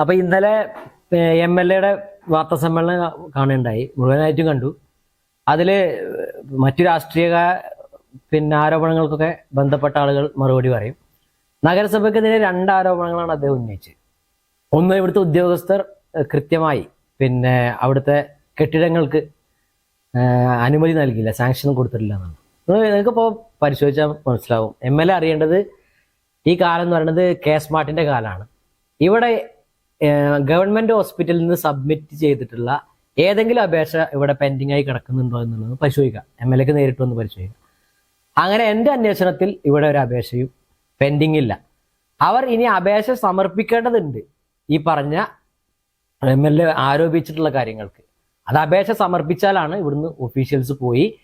അപ്പൊ ഇന്നലെ M L എയുടെ വാർത്താ സമ്മേളനം കാണുകയുണ്ടായി. മുഴുവനായിട്ടും കണ്ടു. അതിൽ മറ്റു രാഷ്ട്രീയ പിന്നെ ആരോപണങ്ങൾക്കൊക്കെ ബന്ധപ്പെട്ട ആളുകൾ മറുപടി പറയും. നഗരസഭയ്ക്കെതിരെ രണ്ട് ആരോപണങ്ങളാണ് അദ്ദേഹം ഉന്നയിച്ചത്. ഒന്ന് ഇവിടുത്തെ ഉദ്യോഗസ്ഥർ കൃത്യമായി പിന്നെ അവിടുത്തെ കെട്ടിടങ്ങൾക്ക് അനുമതി നൽകിയില്ല സാങ്ഷൻ കൊടുത്തിട്ടില്ല എന്നാണ്. നിങ്ങൾക്കിപ്പോൾ പരിശോധിച്ചാൽ മനസ്സിലാവും. എം എൽ എ അറിയേണ്ടത് ഈ കാലം എന്ന് പറയുന്നത് കെ സ്മാർട്ടിന്റെ കാലമാണ് ഇവിടെ ഗവൺമെന്റ് ഹോസ്പിറ്റലിൽ നിന്ന് സബ്മിറ്റ് ചെയ്തിട്ടുള്ള ഏതെങ്കിലും അപേക്ഷ ഇവിടെ പെൻഡിങ് ആയി കിടക്കുന്നുണ്ടോ എന്നുള്ളത് പരിശോധിക്കാം. എം എൽ എക്ക് നേരിട്ട് വന്ന് പരിശോധിക്കാം. അങ്ങനെ എന്റെ അന്വേഷണത്തിൽ ഇവിടെ ഒരു അപേക്ഷയും പെൻഡിങ് ഇല്ല. അവർ ഇനി അപേക്ഷ സമർപ്പിക്കേണ്ടതുണ്ട് ഈ പറഞ്ഞ എം എൽ എ ആരോപിച്ചിട്ടുള്ള കാര്യങ്ങൾക്ക്. അത് അപേക്ഷ സമർപ്പിച്ചാലാണ് ഇവിടുന്ന് ഒഫീഷ്യൽസ് പോയി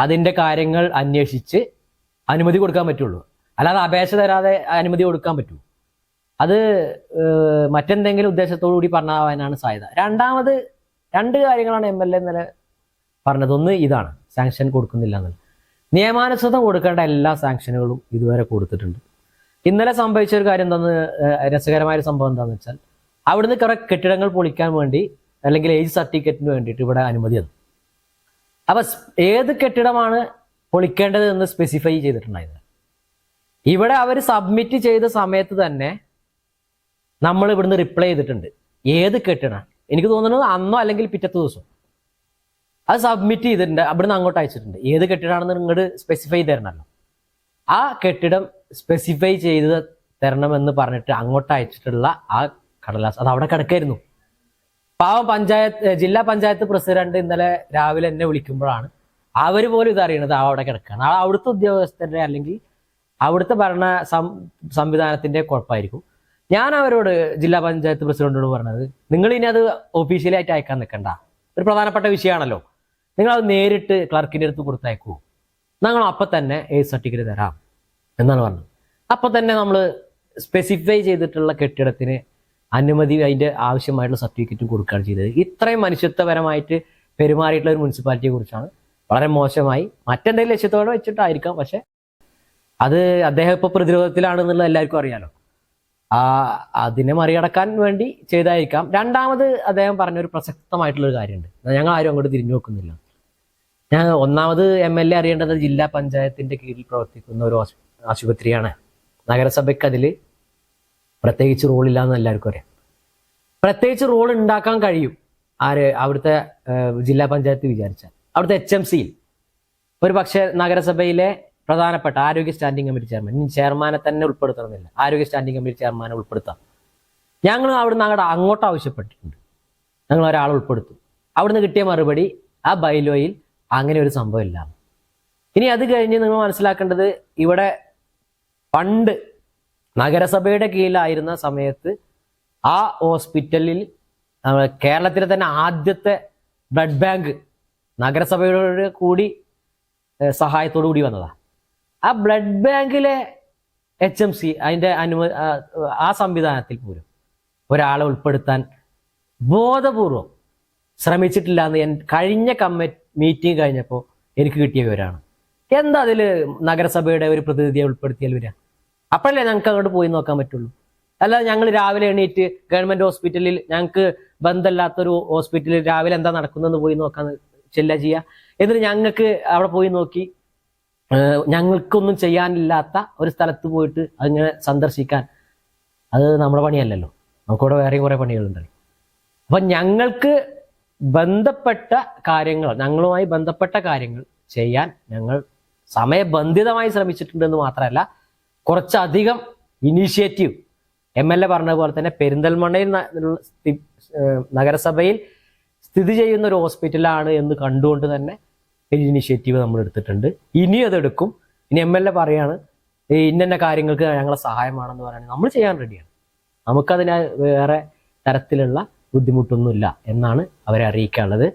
അതിന്റെ കാര്യങ്ങൾ അന്വേഷിച്ച് അനുമതി കൊടുക്കാൻ പറ്റുള്ളൂ. അല്ലാതെ അപേക്ഷ തരാതെ അനുമതി കൊടുക്കാൻ പറ്റൂ. അത് മറ്റെന്തെങ്കിലും ഉദ്ദേശത്തോടു കൂടി പറഞ്ഞാവാനാണ് സാധ്യത. രണ്ടാമത് രണ്ട് കാര്യങ്ങളാണ് എം എൽ എ ഇന്നലെ പറഞ്ഞത്. ഒന്ന് ഇതാണ്. സാങ്ഷൻ കൊടുക്കുന്നില്ല എന്നുള്ളത്. നിയമാനുസൃതം കൊടുക്കേണ്ട എല്ലാ സാങ്ഷനുകളും ഇതുവരെ കൊടുത്തിട്ടുണ്ട്. ഇന്നലെ സംഭവിച്ച ഒരു കാര്യം എന്താന്ന് രസകരമായ ഒരു സംഭവം എന്താണെന്ന് വെച്ചാൽ അവിടുന്ന് കുറെ കെട്ടിടങ്ങൾ പൊളിക്കാൻ വേണ്ടി അല്ലെങ്കിൽ ഏജ് സർട്ടിഫിക്കറ്റിന് വേണ്ടിയിട്ട് ഇവിടെ അനുമതി തന്നു. അപ്പൊ ഏത് കെട്ടിടമാണ് പൊളിക്കേണ്ടത് എന്ന് സ്പെസിഫൈ ചെയ്തിട്ടുണ്ടായിരുന്നു ഇവിടെ അവർ സബ്മിറ്റ് ചെയ്ത സമയത്ത് തന്നെ നമ്മൾ ഇവിടുന്ന് റിപ്ലൈ ചെയ്തിട്ടുണ്ട്. ഏത് കെട്ടിടം? എനിക്ക് തോന്നുന്നത് അന്നോ അല്ലെങ്കിൽ പിറ്റത്തെ ദിവസം. അത് സബ്മിറ്റ് ചെയ്തിട്ടുണ്ട്. അവിടുന്ന് അങ്ങോട്ട് അയച്ചിട്ടുണ്ട്. ഏത് കെട്ടിടമാണെന്ന് ഇങ്ങോട്ട് സ്പെസിഫൈ തരണമല്ലോ ആ കെട്ടിടം സ്പെസിഫൈ ചെയ്ത് തരണമെന്ന് പറഞ്ഞിട്ട് അങ്ങോട്ട് അയച്ചിട്ടുള്ള ആ കടലാസ് അത് അവിടെ കിടക്കായിരുന്നു. പാവം പഞ്ചായത്ത് ജില്ലാ പഞ്ചായത്ത് പ്രസിഡന്റ് ഇന്നലെ രാവിലെ എന്നെ വിളിക്കുമ്പോഴാണ് അവർ പോലും ഇത് അറിയണത് ആ അവിടെ കിടക്കുകയാണ് അവിടുത്തെ ഉദ്യോഗസ്ഥരുടെ അല്ലെങ്കിൽ അവിടുത്തെ ഭരണ സംവിധാനത്തിന്റെ കുഴപ്പമായിരിക്കും. ഞാൻ അവരോട് ജില്ലാ പഞ്ചായത്ത് പ്രസിഡന്റോട് പറഞ്ഞത് നിങ്ങൾ ഇനി അത് ഒഫീഷ്യലായിട്ട് അയക്കാൻ നിൽക്കണ്ട. ഒരു പ്രധാനപ്പെട്ട വിഷയമാണല്ലോ. നിങ്ങൾ അത് നേരിട്ട് ക്ലർക്കിന്റെ അടുത്ത് കൊടുത്തയക്കൂ. ഞങ്ങൾ അപ്പം തന്നെ എ സർട്ടിഫിക്കറ്റ് തരാം. എന്നാണ് പറഞ്ഞത്. അപ്പം തന്നെ നമ്മൾ സ്പെസിഫൈ ചെയ്തിട്ടുള്ള കെട്ടിടത്തിന് അനുമതി അതിന്റെ ആവശ്യമായിട്ടുള്ള സർട്ടിഫിക്കറ്റും കൊടുക്കുകയാണ് ചെയ്തത്. ഇത്രയും മനുഷ്യത്വപരമായിട്ട് പെരുമാറിയിട്ടുള്ള ഒരു മുനിസിപ്പാലിറ്റിയെ കുറിച്ചാണ് വളരെ മോശമായി മറ്റെന്തെങ്കിലും ലക്ഷ്യത്തോടെ വെച്ചിട്ടായിരിക്കാം. പക്ഷെ അത് അദ്ദേഹം ഇപ്പോൾ പ്രതിരോധത്തിലാണെന്നുള്ളത് എല്ലാവർക്കും അറിയാലോ. ആ അതിനെ മറികടക്കാൻ വേണ്ടി ചെയ്തായിരിക്കാം. രണ്ടാമത് അദ്ദേഹം പറഞ്ഞ ഒരു പ്രസക്തമായിട്ടുള്ള ഒരു കാര്യമുണ്ട് ഞങ്ങൾ ആരും അങ്ങോട്ട് തിരിഞ്ഞു നോക്കുന്നില്ല. ഞാൻ ഒന്നാമത് എം എൽ എ അറിയേണ്ടത് ജില്ലാ പഞ്ചായത്തിന്റെ കീഴിൽ പ്രവർത്തിക്കുന്ന ഒരു ആശുപത്രിയാണ്. നഗരസഭയ്ക്ക് അതിൽ പ്രത്യേകിച്ച് റോളില്ല എന്ന് എല്ലാവർക്കും അറിയാം. പ്രത്യേകിച്ച് റോൾ ഉണ്ടാക്കാൻ കഴിയും. ആര് അവിടുത്തെ ജില്ലാ പഞ്ചായത്ത് വിചാരിച്ചാൽ. അവിടുത്തെ എച്ച് എം സിയിൽ ഒരു പക്ഷേ നഗരസഭയിലെ പ്രധാനപ്പെട്ട ആരോഗ്യ സ്റ്റാൻഡിംഗ് കമ്മിറ്റി ചെയർമാൻ. ഇനി ചെയർമാനെ തന്നെ ഉൾപ്പെടുത്തണമെന്നില്ല. ആരോഗ്യ സ്റ്റാൻഡിംഗ് കമ്മിറ്റി ചെയർമാനെ ഉൾപ്പെടുത്താം. ഞങ്ങൾ അവിടുന്ന് അങ്ങോട്ട് അങ്ങോട്ട് ആവശ്യപ്പെട്ടിട്ടുണ്ട്. ഞങ്ങൾ ഒരാളെ ഉൾപ്പെടുത്തും. അവിടുന്ന് കിട്ടിയ മറുപടി ആ ബൈലോയിൽ അങ്ങനെ ഒരു സംഭവം ഇല്ല. ഇനി അത് കഴിഞ്ഞ് നിങ്ങൾ മനസ്സിലാക്കേണ്ടത് ഇവിടെ പണ്ട് നഗരസഭയുടെ കീഴിലായിരുന്ന സമയത്ത് ആ ഹോസ്പിറ്റലിൽ കേരളത്തിലെ തന്നെ ആദ്യത്തെ ബ്ലഡ് ബാങ്ക് നഗരസഭയുടെ കൂടി സഹായത്തോടു കൂടി വന്നതാ. ആ ബ്ലഡ് ബാങ്കിലെ എച്ച് എം സി അതിന്റെ അനുമതി ആ സംവിധാനത്തിൽ പോലും ഒരാളെ ഉൾപ്പെടുത്താൻ ബോധപൂർവം ശ്രമിച്ചിട്ടില്ല എന്ന് എൻ കഴിഞ്ഞ കമ്മിറ്റി മീറ്റിംഗ് കഴിഞ്ഞപ്പോൾ എനിക്ക് കിട്ടിയ വിവരമാണ്. എന്താ അതിൽ നഗരസഭയുടെ ഒരു പ്രതിനിധിയെ ഉൾപ്പെടുത്തിയാൽ വരിക? അപ്പോഴല്ലേ ഞങ്ങൾക്ക് അങ്ങോട്ട് പോയി നോക്കാൻ പറ്റുള്ളൂ. അല്ലാതെ ഞങ്ങൾ രാവിലെ എണീറ്റ് ഗവൺമെന്റ് ഹോസ്പിറ്റലിൽ ഞങ്ങൾക്ക് ബന്ധമില്ലാത്തൊരു ഹോസ്പിറ്റലിൽ രാവിലെ എന്താ നടക്കുന്നതെന്ന് പോയി നോക്കാൻ ചെല്ല ചെയ്യുക. എന്നിട്ട് ഞങ്ങൾക്ക് അവിടെ പോയി നോക്കി ഞങ്ങൾക്കൊന്നും ചെയ്യാനില്ലാത്ത ഒരു സ്ഥലത്ത് പോയിട്ട് അങ്ങനെ സന്ദർശിക്കാൻ. അത് നമ്മുടെ പണിയല്ലല്ലോ. നമുക്കിവിടെ വേറെയും കുറേ പണികളുണ്ടല്ലോ അപ്പൊ ഞങ്ങൾക്ക് ബന്ധപ്പെട്ട കാര്യങ്ങൾ ഞങ്ങളുമായി ബന്ധപ്പെട്ട കാര്യങ്ങൾ ചെയ്യാൻ ഞങ്ങൾ സമയബന്ധിതമായി ശ്രമിച്ചിട്ടുണ്ടെന്ന് മാത്രമല്ല കുറച്ചധികം ഇനീഷ്യേറ്റീവ് എം എൽ എ പറഞ്ഞ പോലെ തന്നെ പെരിന്തൽമണ്ണയിൽ നഗരസഭയിൽ സ്ഥിതി ചെയ്യുന്ന ഒരു ഹോസ്പിറ്റലാണ് എന്ന് കണ്ടുകൊണ്ട് തന്നെ ഒരു ഇനിഷ്യേറ്റീവ് നമ്മൾ എടുത്തിട്ടുണ്ട്. ഇനി അതെടുക്കും ഇനി എം എൽ എ പറയാണ് "ഈ ഇന്ന കാര്യങ്ങൾക്ക് ഞങ്ങളെ സഹായമാണെന്ന് പറയുന്നത് നമ്മൾ ചെയ്യാൻ റെഡിയാണ് നമുക്കതിന് വേറെ തരത്തിലുള്ള ബുദ്ധിമുട്ടൊന്നുമില്ല എന്നാണ് അവരെ അറിയിക്കാനുള്ളത്.